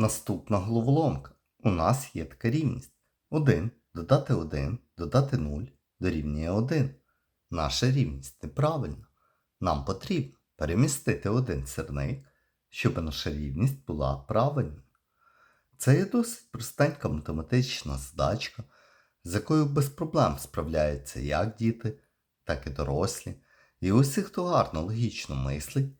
Наступна головоломка. У нас є така рівність. 1 додати 1 додати 0 дорівнює 1. Наша рівність неправильна. Нам потрібно перемістити один сірник, щоб наша рівність була правильною. Це є досить простенька математична задачка, з якою без проблем справляються як діти, так і дорослі. І усі, хто гарно логічно мислить,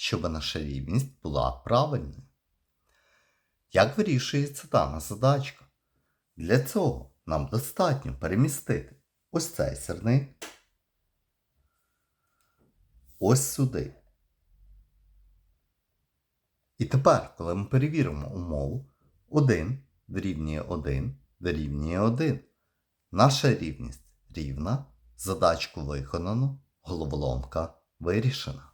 щоб наша рівність була правильною. Як вирішується дана задачка? Для цього нам достатньо перемістити ось цей сірник ось сюди. І тепер, коли ми перевіримо умову, 1 дорівнює 1 дорівнює 1. Наша рівність рівна, задачку виконано, головоломка вирішена.